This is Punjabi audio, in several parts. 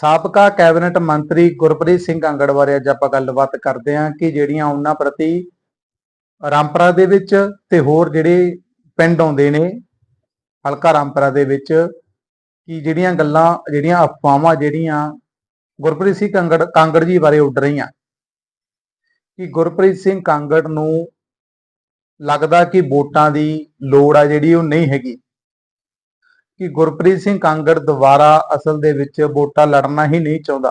ਸਾਬਕਾ ਕੈਬਨਿਟ ਮੰਤਰੀ ਗੁਰਪ੍ਰੀਤ ਸਿੰਘ ਕਾਂਗੜ ਬਾਰੇ ਅੱਜ ਆਪਾਂ ਗੱਲਬਾਤ ਕਰਦੇ ਹਾਂ ਕਿ ਜਿਹੜੀਆਂ ਉਹਨਾਂ ਪ੍ਰਤੀ ਰਾਮਪੁਰਾ ਦੇ ਵਿੱਚ ਤੇ ਹੋਰ ਜਿਹੜੇ ਪਿੰਡ ਆਉਂਦੇ ਨੇ, ਹਲਕਾ ਰਾਮਪੁਰਾ ਦੇ ਵਿੱਚ, ਕਿ ਜਿਹੜੀਆਂ ਗੱਲਾਂ, ਜਿਹੜੀਆਂ ਅਫਵਾਹਾਂ ਜਿਹੜੀਆਂ ਗੁਰਪ੍ਰੀਤ ਸਿੰਘ ਕਾਂਗੜ ਕਾਂਗੜ ਜੀ ਬਾਰੇ ਉੱਡ ਰਹੀਆਂ। ਕਿ ਗੁਰਪ੍ਰੀਤ ਸਿੰਘ ਕਾਂਗੜ ਨੂੰ ਲੱਗਦਾ ਕਿ ਵੋਟਾਂ ਦੀ ਲੋੜ ਆ ਜਿਹੜੀ ਉਹ ਨਹੀਂ ਹੈਗੀ। ਕਿ ਗੁਰਪ੍ਰੀਤ ਸਿੰਘ ਕਾਂਗੜ ਦੁਬਾਰਾ ਅਸਲ ਦੇ ਵਿੱਚ ਵੋਟਾਂ ਲੜਨਾ ਹੀ ਨਹੀਂ ਚਾਹੁੰਦਾ।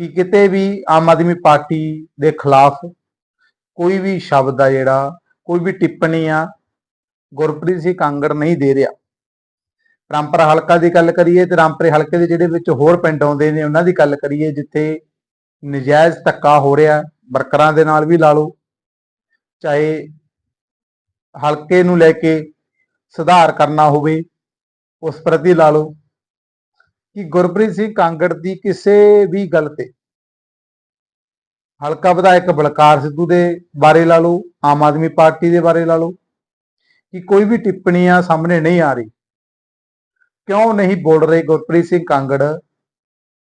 ਕਿ ਕਿਤੇ ਵੀ ਆਮ ਆਦਮੀ ਪਾਰਟੀ ਦੇ ਖਿਲਾਫ ਕੋਈ ਵੀ ਸ਼ਬਦ ਆ ਜਿਹੜਾ, ਕੋਈ ਵੀ ਟਿੱਪਣੀ ਆ, ਗੁਰਪ੍ਰੀਤ ਸਿੰਘ ਕਾਂਗੜ ਨਹੀਂ ਦੇ ਰਿਹਾ। ਰਾਮਪੁਰਾ ਹਲਕਾ ਦੀ ਗੱਲ ਕਰੀਏ ਤੇ ਰਾਮਪੁਰੇ ਹਲਕੇ ਦੇ ਜਿਹੜੇ ਵਿੱਚ ਹੋਰ ਪਿੰਡ ਆਉਂਦੇ ਨੇ, ਉਹਨਾਂ ਦੀ ਗੱਲ ਕਰੀਏ ਜਿੱਥੇ ਨਜਾਇਜ਼ ਧੱਕਾ ਹੋ ਰਿਹਾ, ਵਰਕਰਾਂ ਦੇ ਨਾਲ ਵੀ ਲਾ ਲਓ, ਚਾਹੇ ਹਲਕੇ ਨੂੰ ਲੈ ਕੇ ਸੁਧਾਰ ਕਰਨਾ ਹੋਵੇ ਉਸ ਪ੍ਰਤੀ ਲਾ ਲਓ ਕਿ ਗੁਰਪ੍ਰੀਤ ਸਿੰਘ ਕਾਂਗੜ ਦੀ ਕਿਸੇ ਵੀ ਗੱਲ ਤੇ ਹਲਕਾ ਵਿਧਾਇਕ ਬਲਕਾਰ ਸਿੱਧੂ ਦੇ ਬਾਰੇ ਲਾ ਲਓ, ਆਮ ਆਦਮੀ ਪਾਰਟੀ ਦੇ ਬਾਰੇ ਲਾ ਲਓ, ਕਿ ਕੋਈ ਵੀ ਟਿੱਪਣੀਆਂ ਸਾਹਮਣੇ ਨਹੀਂ ਆ ਰਹੀ। ਕਿਉਂ ਨਹੀਂ ਬੋਲ ਰਹੇ ਗੁਰਪ੍ਰੀਤ ਸਿੰਘ ਕਾਂਗੜ?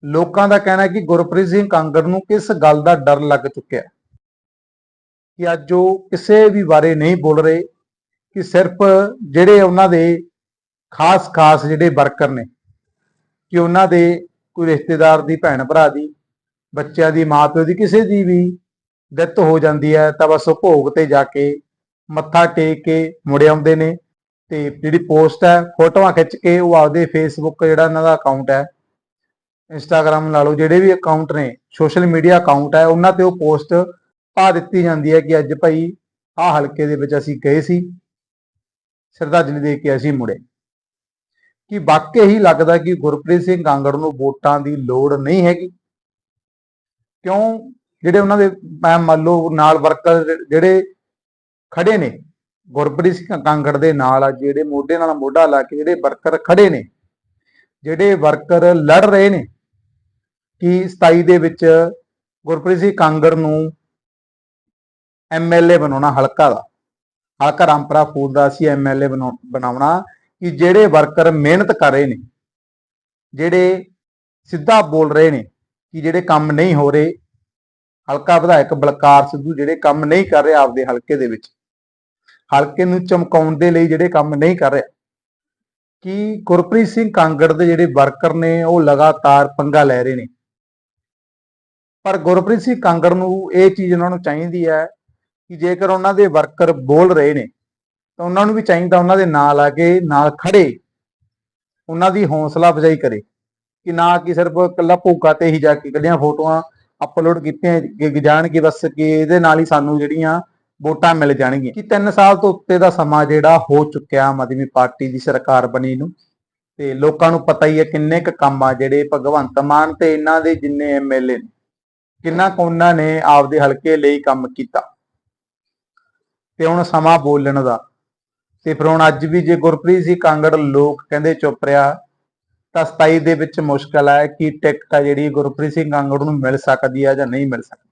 ਲੋਕਾਂ ਦਾ ਕਹਿਣਾ ਹੈ ਕਿ ਗੁਰਪ੍ਰੀਤ ਸਿੰਘ ਕਾਂਗੜ ਨੂੰ ਕਿਸ ਗੱਲ ਦਾ ਡਰ ਲੱਗ ਚੁੱਕਿਆ? ਕਿ ਅੱਜ ਉਹ ਕਿਸੇ ਵੀ ਬਾਰੇ ਨਹੀਂ ਬੋਲ ਰਹੇ, ਕਿ ਸਿਰਫ ਜਿਹੜੇ ਉਹਨਾਂ ਦੇ ਖਾਸ-ਖਾਸ ਜਿਹੜੇ ਵਰਕਰ ਨੇ, ਕਿ ਉਹਨਾਂ ਦੇ ਕੋਈ ਰਿਸ਼ਤੇਦਾਰ ਦੀ, ਭੈਣ ਭਰਾ ਦੀ, ਬੱਚਿਆਂ ਦੀ, ਮਾਪਿਓ ਦੀ, ਕਿਸੇ ਦੀ ਵੀ ਡੈਥ ਹੋ ਜਾਂਦੀ ਹੈ, ਤਾਂ ਬਸ ਉਹ ਭੋਗ ਤੇ ਜਾ ਕੇ ਮੱਥਾ ਟੇਕ ਕੇ ਮੁੜ ਆਉਂਦੇ ਨੇ ਤੇ ਜਿਹੜੀ ਪੋਸਟ ਹੈ, ਫੋਟੋਆਂ ਖਿੱਚ ਕੇ ਉਹ ਆਪਦੇ ਫੇਸਬੁੱਕ ਜਿਹੜਾ ਇਹਨਾਂ ਦਾ ਅਕਾਊਂਟ ਹੈ ਇੰਸਟਾਗ੍ਰam ਲਾ ਲਓ ਜਿਹੜੇ ਵੀ ਅਕਾਊਂਟ ਨੇ ਸੋਸ਼ਲ ਮੀਡੀਆ ਅਕਾਊਂਟ ਹੈ, ਉਹਨਾਂ ਤੇ ਉਹ ਪੋਸਟ ਪਾ ਦਿੱਤੀ ਜਾਂਦੀ ਹੈ ਕਿ ਅੱਜ ਭਾਈ ਆਹ ਹਲਕੇ ਦੇ ਵਿੱਚ ਅਸੀਂ ਗਏ ਸੀ, ਸ਼ਰਧਾਂਜਲੀ ਦੇ ਕੇ ਅਸੀਂ ਮੁੜੇ। ਕਿ ਵਾਕਈ ਹੀ ਲੱਗਦਾ ਕਿ ਗੁਰਪ੍ਰੀਤ ਸਿੰਘ ਕਾਂਗੜ ਨੂੰ ਵੋਟਾਂ ਦੀ ਲੋੜ ਨਹੀਂ ਹੈਗੀ। ਕਿਉਂ? ਜਿਹੜੇ ਉਹਨਾਂ ਦੇ ਮੰਨ ਲਓ ਨਾਲ ਵਰਕਰ ਜਿਹੜੇ ਖੜੇ ਨੇ, ਗੁਰਪ੍ਰੀਤ ਸਿੰਘ ਕਾਂਗੜ ਦੇ ਨਾਲ ਆ, ਜਿਹੜੇ ਮੋਢੇ ਨਾਲ ਮੋਢਾ ਲਾ ਕੇ ਜਿਹੜੇ ਵਰਕਰ ਖੜੇ ਨੇ, ਜਿਹੜੇ ਵਰਕਰ ਲੜ ਰਹੇ ਨੇ, ਕਿ 27 ਦੇ ਵਿੱਚ ਗੁਰਪ੍ਰੀਤ ਸਿੰਘ ਕਾਂਗੜ ਨੂੰ ਐਮਐਲਏ ਬਣਾਉਣਾ ਹਲਕਾ ਦਾ, ਹਲਕਾ ਰਾਮਪੁਰਾ ਫੂਲ ਦਾ ਸੀ ਐਮਐਲਏ ਬਣਾਉਣਾ ਕਿ ਜਿਹੜੇ ਵਰਕਰ ਮਿਹਨਤ ਕਰ ਰਹੇ ਨੇ, ਜਿਹੜੇ ਸਿੱਧਾ ਬੋਲ ਰਹੇ ਨੇ ਕਿ ਜਿਹੜੇ ਕੰਮ ਨਹੀਂ ਹੋ ਰਹੇ, ਹਲਕਾ ਵਿਧਾਇਕ ਬਲਕਾਰ ਸਿੱਧੂ ਜਿਹੜੇ ਕੰਮ ਨਹੀਂ ਕਰ ਰਹੇ ਆਪਦੇ ਹਲਕੇ ਦੇ ਵਿੱਚ, ਹਲਕੇ ਨੂੰ ਚਮਕਾਉਣ ਦੇ ਲਈ ਜਿਹੜੇ ਕੰਮ ਨਹੀਂ ਕਰ ਰਿਹਾ, ਕਿ ਗੁਰਪ੍ਰੀਤ ਸਿੰਘ ਕਾਂਗੜ ਦੇ ਜਿਹੜੇ ਵਰਕਰ ਨੇ ਉਹ ਲਗਾਤਾਰ ਪੰਗਾ ਲੈ ਰਹੇ ਨੇ? ਪਰ ਗੁਰਪ੍ਰੀਤ ਸਿੰਘ ਕਾਂਗੜ ਨੂੰ ਇਹ ਚੀਜ਼ ਉਹਨਾਂ ਨੂੰ ਚਾਹੀਦੀ ਹੈ ਕਿ ਜੇਕਰ ਉਹਨਾਂ ਦੇ ਵਰਕਰ ਬੋਲ ਰਹੇ ਨੇ ਤਾਂ ਉਹਨਾਂ ਨੂੰ ਵੀ ਚਾਹੀਦਾ ਉਹਨਾਂ ਦੇ ਨਾਲ ਆ ਕੇ, ਨਾਲ ਖੜੇ। ਉਹਨਾਂ ਦੀ ਹੌਸਲਾ ਅਫਜ਼ਾਈ ਕਰੇ ਕਿ ਨਾ ਕਿ ਸਿਰਫ ਇਕੱਲਾ ਭੂਕਾ ਤੇ ਹੀ ਜਾ ਕੇ ਕੱਢੀਆਂ ਫੋਟੋਆਂ ਅਪਲੋਡ ਕੀਤੀਆਂ, ਕਿ ਜਾਣ ਕਿ ਬਸ ਕਿ ਇਹਦੇ ਨਾਲ ਹੀ ਸਾਨੂੰ ਜਿਹੜੀਆਂ ਵੋਟਾਂ ਮਿਲ ਜਾਣਗੀਆਂ। ਕਿ 3 ਸਾਲ ਤੋਂ ਉੱਤੇ ਦਾ ਸਮਾਂ ਜਿਹੜਾ ਹੋ ਚੁੱਕਿਆ ਆਮ ਆਦਮੀ ਪਾਰਟੀ ਦੀ ਸਰਕਾਰ ਬਣੀ ਨੂੰ, ਤੇ ਲੋਕਾਂ ਨੂੰ ਪਤਾ ਹੀ ਹੈ ਕਿੰਨੇ ਕੁ ਕੰਮ ਆ ਜਿਹੜੇ ਭਗਵੰਤ ਮਾਨ ਤੇ ਇਹਨਾਂ ਦੇ ਜਿੰਨੇ ਐਮਐਲਏ ਨੇ, ਕਿੰਨਾ ਕੁ ਉਹਨਾਂ ਨੇ ਆਪਦੇ ਹਲਕੇ ਲਈ ਕੰਮ ਕੀਤਾ। ਤੇ ਹੁਣ ਸਮਾਂ ਬੋਲਣ ਦਾ ਤੇ ਫਿਰ ਹੁਣ ਅੱਜ ਵੀ ਜੇ ਗੁਰਪ੍ਰੀਤ ਸਿੰਘ ਕਾਂਗੜ ਲੋਕ ਕਹਿੰਦੇ ਚੁੱਪ ਰਿਹਾ, ਤਾਂ 27 ਦੇ ਵਿੱਚ ਮੁਸ਼ਕਲ ਹੈ ਕਿ ਟਿਕਟ ਆ ਜਿਹੜੀ ਗੁਰਪ੍ਰੀਤ ਸਿੰਘ ਕਾਂਗੜ ਨੂੰ ਮਿਲ ਸਕਦੀ ਹੈ ਜਾਂ ਨਹੀਂ ਮਿਲ ਸਕਦੀ।